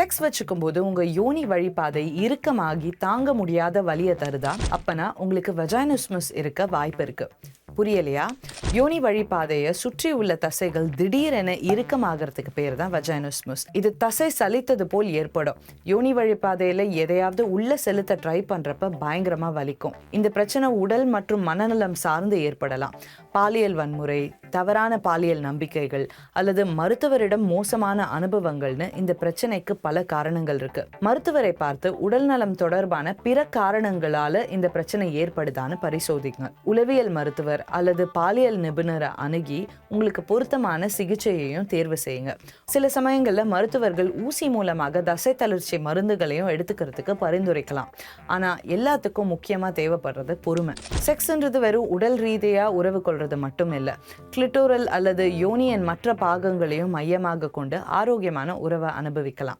Sex வச்சுக்கும் போது உங்க யோனி வழிபாதை இறுக்கமாகி தாங்க முடியாத வலியை தருதா? அப்பனா உங்களுக்கு வெஜானிஸ்மஸ் இருக்க வாய்ப்பு இருக்கு. புரியலையா? யோனி வழிபாதையை சுற்றி உள்ள தசைகள் திடீரென இறுக்கமாகறதுக்கு பேர் தான் வஜைனஸ்மஸ் இது தசை சலித்தது போல் ஏற்படும். யோனி வழிபாதையில எதையாவது உள்ள செலுத்த ட்ரை பண்றப்ப பயங்கரமா வலிக்கும். இந்த பிரச்சனை உடல் மற்றும் மனநலம் சார்ந்து ஏற்படலாம். பாலியல் வன்முறை தவறான பாலியல் நம்பிக்கைகள் அல்லது மருத்துவரிடம் மோசமான அனுபவங்கள்னு இந்த பிரச்சனைக்கு பல காரணங்கள் இருக்கு. மருத்துவரை பார்த்து உடல் நலம் தொடர்பான பிற காரணங்களால இந்த பிரச்சனை ஏற்படுதான்னு பரிசோதிங்க. உளவியல் மருத்துவர் அல்லது பாலியல் நிபுணரை அணுகி உங்களுக்கு பொருத்தமான சிகிச்சையையும் தேர்வு செய்யுங்க. சில சமயங்கள்ல மருத்துவர்கள் ஊசி மூலமாக தசை தளர்ச்சி மருந்துகளையும் எடுத்துக்கிறதுக்கு பரிந்துரைக்கலாம். ஆனா எல்லாத்துக்கும் முக்கியமா தேவைப்படுறது பொறுமை. செக்ஸ்ன்றது வெறும் உடல் ரீதியா உறவு கொள்றது மட்டும் இல்லை. கிளிட்டோரல் அல்லது யோனியன் மற்ற பாகங்களையும் மையமாக கொண்டு ஆரோக்கியமான உறவை அனுபவிக்கலாம்.